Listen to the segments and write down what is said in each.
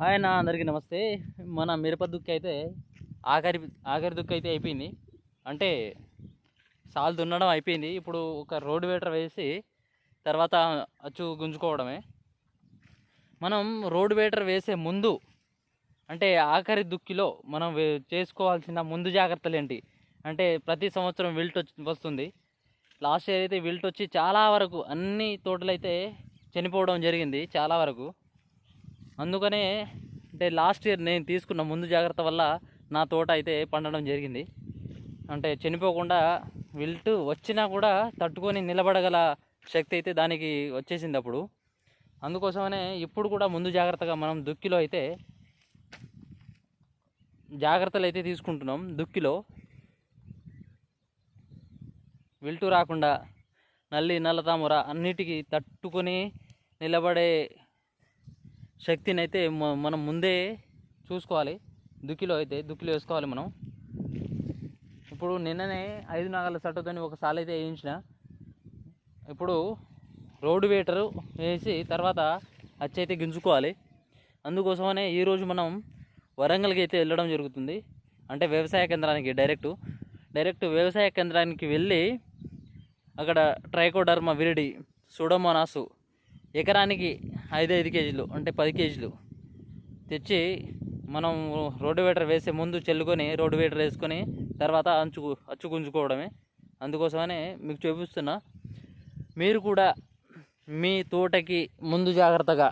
Hi అన్న అందరికీ నమస్తే. మన మిరప దుక్కి అయితే ఆఖరి ఆఖరి దుక్కి అయితే అయిపోయింది. అంటే సాల్ దున్నడం అయిపోయింది. ఇప్పుడు ఒక రోడ్ వేటర్ వేసి తర్వాత అచ్చు గుంజుకోవడమే. మనం రోడ్ వేటర్ వేసే ముందు అంటే ఆఖరి దుక్కిలో మనం చేసుకోవాల్సిన ముందు జాగ్రత్తలు ఏంటి? అంటే ప్రతి సంవత్సరం విల్ట్ వచ్చి వస్తుంది. లాస్ట్ ఇయర్ అయితే విల్ట్ వచ్చి చాలా వరకు అన్ని తోటలైతే చనిపోవడం జరిగింది చాలా వరకు. అందుకనే అంటే లాస్ట్ ఇయర్ నేను తీసుకున్న ముందు జాగ్రత్త వల్ల నా తోట అయితే పండడం జరిగింది. అంటే చనిపోకుండా విల్ట్ వచ్చినా కూడా తట్టుకొని నిలబడగల శక్తి అయితే దానికి వచ్చేసింది అప్పుడు. అందుకోసమనే ఇప్పుడు కూడా ముందు జాగ్రత్తగా మనం దుక్కిలో అయితే జాగ్రత్తలు అయితే తీసుకుంటున్నాం దుక్కిలో. విల్టు రాకుండా నల్లి నల్ల తామర అన్నిటికీ తట్టుకొని నిలబడే శక్తిని అయితే మనం ముందే చూసుకోవాలి. దుక్కిలో అయితే దుక్కిలో వేసుకోవాలి మనం. ఇప్పుడు నిన్ననే ఐదు నాగల సట్టుతోని ఒక సాల్ అయితే వేయించిన. ఇప్పుడు రోడ్డు వేటరు వేసి తర్వాత అచ్చైతే గింజుకోవాలి. అందుకోసమనే ఈరోజు మనం వరంగల్కి అయితే వెళ్ళడం జరుగుతుంది. అంటే వ్యవసాయ కేంద్రానికి డైరెక్ట్. డైరెక్ట్ వ్యవసాయ కేంద్రానికి వెళ్ళి అక్కడ ట్రైకోడర్మా విరిడి సూడోమోనాసు ఎకరానికి ఐదు ఐదు కేజీలు అంటే పది కేజీలు. తెచ్చి మనం రోడ్డు వేసే ముందు చల్లుకొని రోడ్డు వేసుకొని తర్వాత అంచు అచ్చు గుంజుకోవడమే. అందుకోసమనే మీకు చూపిస్తున్నా. మీరు కూడా మీ తోటకి ముందు జాగ్రత్తగా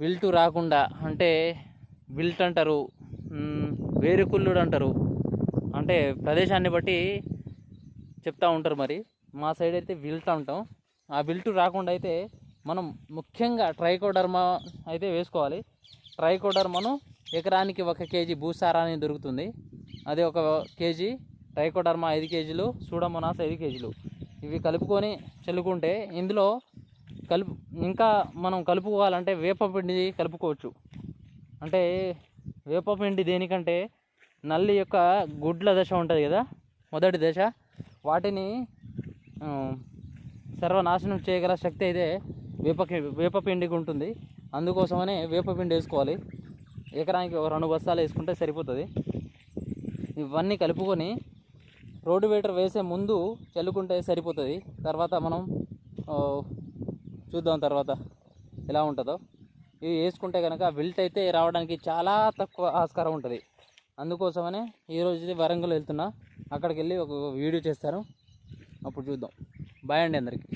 విల్టు రాకుండా అంటే విల్ట్ అంటారు వేరుకుల్లుడు అంటారు అంటే ప్రదేశాన్ని బట్టి చెప్తూ ఉంటారు మరి. మా సైడ్ అయితే విల్ట్ అంటాం. ఆ విల్టు రాకుండా అయితే మనం ముఖ్యంగా ట్రైకోడర్మా అయితే వేసుకోవాలి. ట్రైకోడర్మను ఎకరానికి ఒక కేజీ భూసారాన్ని దొరుకుతుంది. అదే ఒక కేజీ. ట్రైకోడర్మా ఐదు కేజీలు సూడమోనాస్ ఐదు కేజీలు. ఇవి కలుపుకొని చల్లుకుంటే ఇందులో కలుపు ఇంకా మనం కలుపుకోవాలంటే వేపపిండి కలుపుకోవచ్చు. అంటే వేపపిండి దేనికంటే నల్లి యొక్క గుడ్ల దశ ఉంటుంది కదా మొదటి దశ. వాటిని సర్వనాశనం చేయగల శక్తి అయితే వేప వేపపిండికి ఉంటుంది అందుకోసమనే వేపపిండి వేసుకోవాలి. ఎకరానికి ఒక రెండు బస్తాలు వేసుకుంటే సరిపోతుంది. ఇవన్నీ కలుపుకొని రోడ్డు వేటర్ వేసే ముందు చల్లుకుంటే సరిపోతుంది. తర్వాత మనం చూద్దాం తర్వాత ఎలా ఉంటుందో. ఇవి వేసుకుంటే కనుక విల్ట్ అయితే రావడానికి చాలా తక్కువ ఆస్కారం ఉంటుంది. అందుకోసమనే ఈరోజు వరంగల్ వెళ్తున్నా. అక్కడికి వెళ్ళి ఒక వీడియో చేస్తాను. అప్పుడు చూద్దాం. బాయ్ అండి అందరికీ.